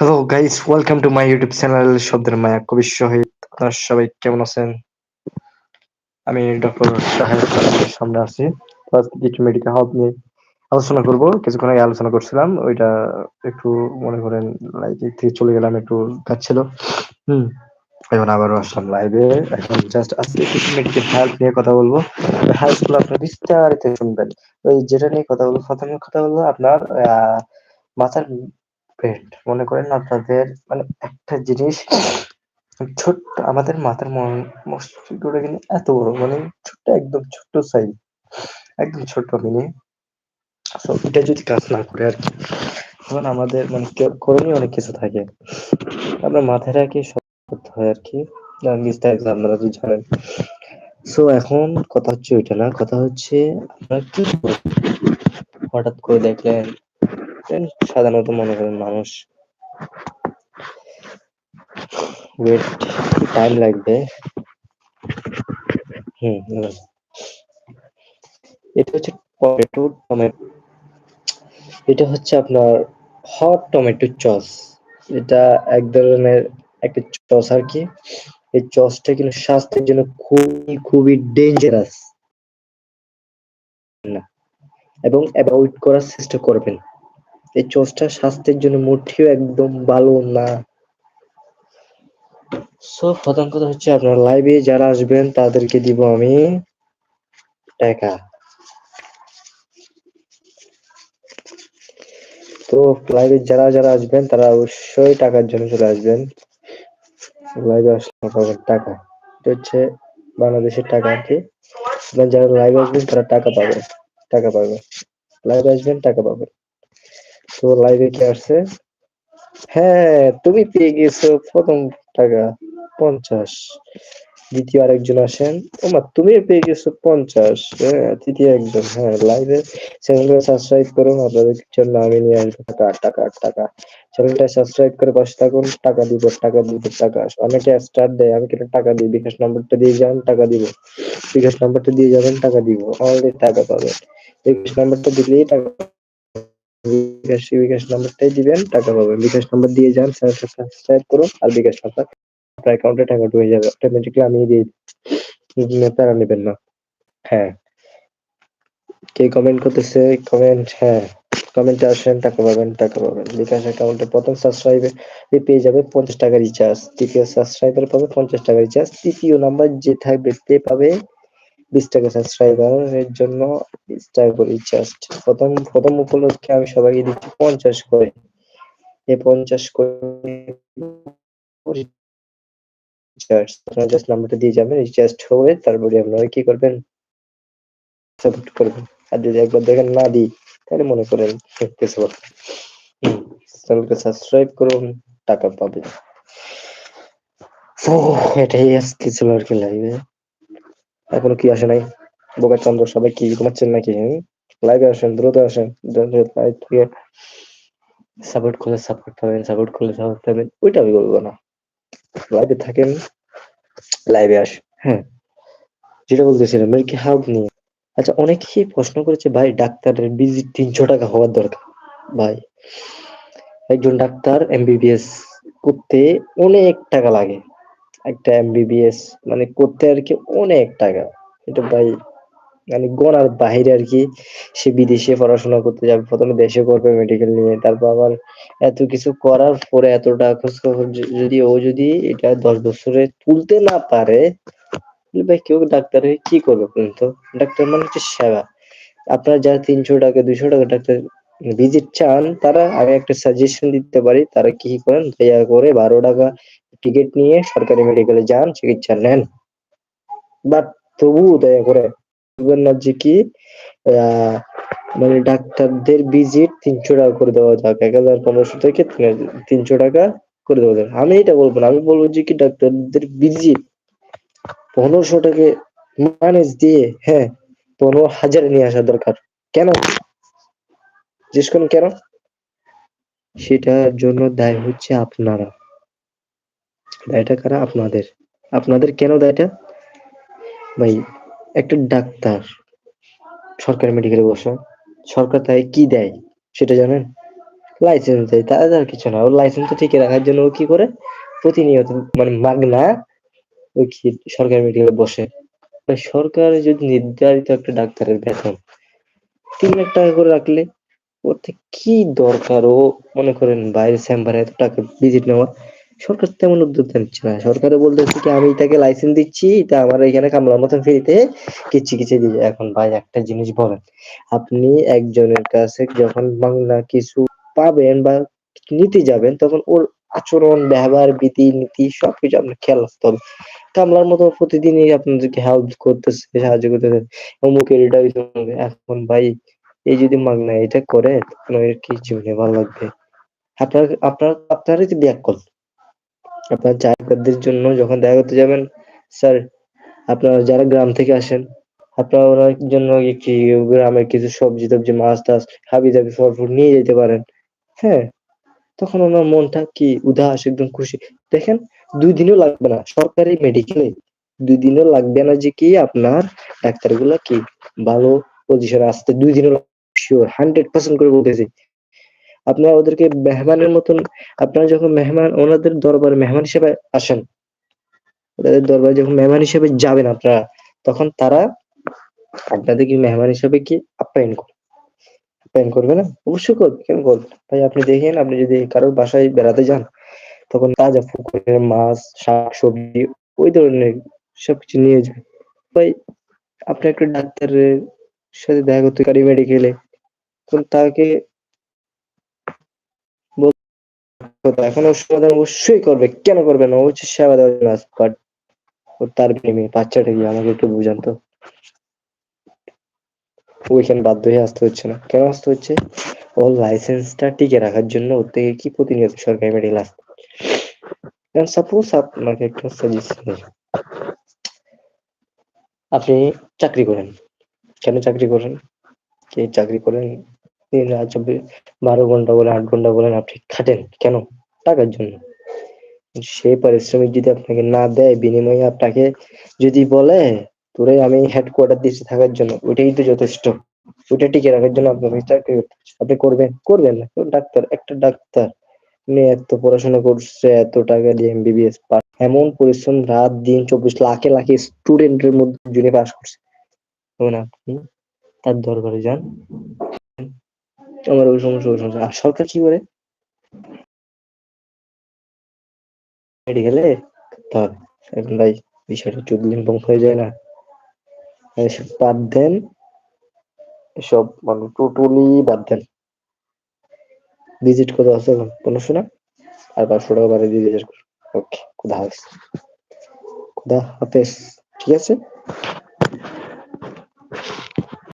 Hello guys welcome to my YouTube channel শব্দের মায়া কবি শহীদ আপনারা সবাই কেমন আছেন? আমি ডক্টর সামনে আছি। আজকে কিছু মেডিকেল হেলথ নিয়ে আলোচনা করব। কিছুক্ষণ আগে আলোচনা করছিলাম। ওইটা একটু মনে করেন লাইক থেকে চলে গেলাম, একটু কাজ ছিল এখন আবারও আসলাম লাইভে এখন জাস্ট আজকে কিছু মেডিকেল হেলথ নিয়ে কথা বলব। হেলথগুলো আপনারা বিস্তারিত শুনবেন। ওই যেটা নিয়ে কথা বলব, প্রথমে কথা বলব আপনার মাথার পেট মনে করেন আপনাদের মানে একটা জিনিস ছোট্ট, আমাদের মাথার মস্তিষ্কটা কিন্তু এত বড় মানে ছোট্ট, একদম ছোট্ট সাইজ একদম ছোট্ট মিনি সো এটা যদি কাজ না করে আর কি, তখন আমাদের মানে করণীয় অনেক কিছু থাকে, আমরা মাথায় রাখি সব করতে হয় আর কি আপনারা তো জানেন সো এখন কথা হচ্ছে ওইটা না, কথা হচ্ছে আপনারা কি হঠাৎ করে দেখলেন সাধারণত মনে করেন মানুষ ওয়েট টাইম লাগবে। হুম এটা হচ্ছে পটেটো টমেটো এটা হচ্ছে আপনার হট টমেটো চস এটা এক ধরনের একটা চস আর কি। এই চসটা কিন্তু স্বাস্থ্যের জন্য খুবই খুবই ডেঞ্জারাস না। এবং অ্যাভয়েড করার চেষ্টা করবেন। এই চসটা স্বাস্থ্যের জন্য মোটেও একদম ভালো না। সো প্রধান কথা হচ্ছে আপনার লাইভে যারা আসবেন, তাদেরকে দিব আমি টাকা। তো লাইভে যারা যারা আসবেন, তারা অবশ্যই টাকার জন্য চলে আসবেন। লাইভে আসলে টাকা। এটা হচ্ছে বাংলাদেশের টাকা আর কি। যারা লাইভে আসবেন, তারা টাকা পাবে টাকা পাবে লাইভে আসবেন, টাকা পাবেন। তো লাইভে কি আসছে? হ্যাঁ তুমি পেয়ে গেছো প্রথম টাকা, পঞ্চাশ। দ্বিতীয় আরেকজন আসেন। ওমা তুমি পেয়ে গেছো পঞ্চাশ। হ্যাঁ তৃতীয় একজন। হ্যাঁ লাইভে চ্যানেলটা সাবস্ক্রাইব করুন আপনাদের জন্য আমি নিয়ে আসব টাকা টাকা টাকা। চ্যানেলটা সাবস্ক্রাইব করে পাশে থাকুন, টাকা দিব টাকা দিব, টাকা। অনেকে স্টার্ট দেয়, আমি কেন টাকা দিই, বিকাশ নাম্বারটা দিয়ে যান, টাকা দিব। বিকাশ নাম্বারটা দিয়ে যাবেন, টাকা দিব। অলরেডি টাকা পাবেন। বিকাশ নাম্বারটা দিলেই টাকা বিকাশ বিকাশ নাম্বারটাই দিবেন, টাকা পাবেন। বিকাশ নাম্বার দিয়ে যান সাবস্ক্রাইব করুন, আর বিকাশ নাম্বার আপনার অ্যাকাউন্টে টাকা ঢুকে যাবে। অটোমেটিক্যালি আমি দিয়ে প্যারা নেবেন না। হ্যাঁ। কে কমেন্ট করতেছে কমেন্ট হ্যাঁ। কমেন্টে আসেন, টাকা পাবেন টাকা পাবেন। বিকাশ অ্যাকাউন্টে প্রথম সাবস্ক্রাইবে পেয়ে যাবে পঞ্চাশ টাকা রিচার্জ দ্বিতীয় সাবস্ক্রাইবার পাবে পঞ্চাশ টাকা রিচার্জ তৃতীয় নাম্বার যে থাকবে তে পাবে বিশ টাকা সাবস্ক্রাইবার এর জন্য বিশ টাকা রিচার্জ প্রথম প্রথম উপলক্ষে আমি সবাইকে দিচ্ছি পঞ্চাশ করে। এই পঞ্চাশ করে আপনারা জাস্ট নাম্বারটা দিয়ে যাবেন রিচার্জ হয়ে তারপরে আপনারা কি করবেন? সাপোর্ট করবেন। আর যদি একবার দেখেন না দিই, তাহলে মনে করেন কিছু চ্যানেলকে সাবস্ক্রাইব করুন, টাকা পাবেন। ও এটাই আজকে ছিল আর কি লাইভে এখনও কি আসে নাই? বোকা চন্দ্র, সবাই কি ঘুমাচ্ছেন নাকি? লাইভে আসেন, দ্রুত আসেন থেকে সাপোর্ট করলে সাপোর্ট পাবেন সাপোর্ট করলে সাপোর্ট পাবেন, ওইটা আমি বলব না। লাইভে থাকেন লাইভে আস হ্যাঁ। যেটা বলতেছিলাম মেডিকেল হেল্প নিয়ে। আচ্ছা অনেকেই প্রশ্ন করেছে, ভাই, ডাক্তারের ভিজিট তিনশো টাকা হওয়ার দরকার। ভাই, একজন ডাক্তার এমবিবিএস করতে অনেক টাকা লাগে। একটা এমবিবিএস মানে করতে আর কি অনেক টাকা। এটা ভাই মানে গনার বাহিরে আর কি সে বিদেশে পড়াশোনা করতে যাবে, প্রথমে দেশে করবে মেডিকেল নিয়ে, তারপর আবার এত কিছু করার পরে এত টাকা যদি ও যদি এটা দশ বছরে তুলতে না পারে ভাই কেউ ডাক্তার হয়ে কি করবে বলুন ডাক্তার মানে হচ্ছে সেবা। আপনারা যারা তিনশো টাকা, দুইশো টাকা ডাক্তার ভিজিট চান, তারা আমি একটা সাজেশন দিতে পারি, তারা কি করেন? দয়া করে বারো টাকা টিকিট নিয়ে সরকারি মেডিকেলে যান, চিকিৎসা নেন। বাট তবু দয়া করে না যে কি মানে ডাক্তারদের ভিজিট তিনশো টাকা করে দেওয়া যাক, এক হাজার পনেরোশো থেকে তিনশো টাকা করে দেওয়া যাক। আমি এটা বলব না, আমি বলব যে কি ডাক্তারদের ভিজিট পনেরোশো টাকা ম্যানেজ দিয়ে হ্যাঁ পনেরো হাজার নিয়ে আসা দরকার। কেন? জিজ্ঞেস কেন? সেটার জন্য দায় হচ্ছে আপনারা। দায়টা কারা? আপনাদের। আপনাদের কেন দায়টা? ভাই, একটা ডাক্তার সরকারি মেডিকেলে বসে, সরকার তাই কি দেয় সেটা জানেন? লাইসেন্স দেয় তাদের আর কিছু না। ওর লাইসেন্স ঠিক রাখার জন্য ও কি করে? প্রতিনিয়ত মানে মাগনা ওই কি সরকারি মেডিকেলে বসে। সরকার যদি নির্ধারিত একটা ডাক্তারের বেতন তিন লাখ টাকা করে রাখলে থেকে কি দরকার? ও মনে করেন বাইরে চেম্বারে এত টাকা ভিজিট নেওয়া। সরকার তেমন উদ্যোগ নিচ্ছে না। সরকারে বলতেছে কি, আমি তাকে লাইসেন্স দিচ্ছি, তা আমার এখানে কামলার মতন ফ্রিতে কিচ্ছি কিচ্ছি দিয়ে এখন ভাই, একটা জিনিস বলেন, আপনি একজনের কাছে যখন বাংলা কিছু পাবেন বা নিতে যাবেন, তখন ওর আচরণ, ব্যবহার, বিধি, নীতি সবকিছু আপনার খেয়াল রাখতে হবে। কামলার মতো প্রতিদিনই আপনাদেরকে হেল্প করতেছে, সাহায্য করতেছে অমুকের এটা। এখন ভাই, এই যদি মাগনা এটা করে তখন কি জীবনে ভালো লাগবে? আপনার আপনার, আপনারই তো ব্যাক কল আপনার চাকরদের জন্য যখন দেখা করতে যাবেন, স্যার, আপনারা যারা গ্রাম থেকে আসেন, আপনারা ওনার জন্য কি গ্রামের কিছু সবজি টবজি, মাছ টাছ, হাবি জাবি, ফল ফুল নিয়ে যেতে পারেন। হ্যাঁ তখন ওনার মনটা কি উদাস, একদম খুশি। দেখেন, দুই দিনও লাগবে না, সরকারি মেডিকেলে দুই দিনও লাগবে না যে কি আপনার ডাক্তারগুলা কি ভালো পজিশনে আসতে দুই দিনও শিওর হান্ড্রেড পার্সেন্ট করে বলতেছি। আপনারা ওদেরকে মেহমানের মতন, আপনারা যখন মেহমান, ওনাদের দরবারে মেহমান হিসেবে আসেন ওদের দরবারে যখন মেহমান হিসেবে যাবেন আপনারা, তখন তারা আপনাদেরকে মেহমান হিসেবে কি আপ্যায়ন করবে। আপ্যায়ন করবে না? অবশ্যই করবে। কেন করবে? ভাই, আপনি দেখেন, আপনি যদি কারোর বাসায় বেড়াতে যান, তখন তাজা পুকুরের মাছ শাক সবজি ওই ধরনের সবকিছু নিয়ে যায় ভাই, আপনি একটা ডাক্তারের সাথে দেখা করতে পারি মেডিকেলে, তখন তাকে কথা এখন ওর সমাধান অবশ্যই করবে। কেন করবে না? হচ্ছে সেবা দেওয়ার জন্য বাট ও তার প্রেমে, বাচ্চাটা কি? আমাকে একটু বুঝান তো। ওইখানে বাধ্য হয়ে আসতে হচ্ছে না। কেন আসতে হচ্ছে? ওর লাইসেন্সটা টিকে রাখার জন্য ওর থেকে কি প্রতিনিয়ত সরকারি মেডিকেল আসতে সাপোজ আপনাকে একটা সাজেশন আপনি চাকরি করেন। কেন চাকরি করেন? কে চাকরি করেন? দিন রাত বারো ঘণ্টা বলেন, আট ঘণ্টা বলেন, আপনি খাটেন কেন? টাকার জন্য। সেই পারিশ্রমিক যদি আপনাকে না দেয়, বিনিময়ে আপনাকে যদি বলে, তোরে আমি হেডকোয়ার্টার দিচ্ছি থাকার জন্য, ওইটাই তো যথেষ্ট। ওইটা টিকে রাখার জন্য আপনাকে চাকরি আপনি করবেন? করবেন না। ডাক্তার, একটা ডাক্তার উনি এত পড়াশোনা করছে, এত টাকা দিয়ে এমবিবিএস পাস। এমন পরিশ্রম রাত দিন চব্বিশ লাখে লাখে স্টুডেন্টের মধ্যে যিনি পাস করছে। তখন আপনি? তার দরবারে যান। আমার ওই সমস্যা ওই সমস্যা। আর সরকার কি করে? মেডিকেলে তার এখন ভাই বিষয়টা চুদলিং বং হয়ে যায় না। এসব বাদ দেন। এসব মানে টোটালি বাদ দেন। ভিজিট কত আছে এখন। পনেরোশো না? আর পাঁচশো টাকা বাড়িয়ে দিয়ে ভিজিট করো। ওকে খুদা হাফেজ। খুদা হাফেজ। ঠিক আছে?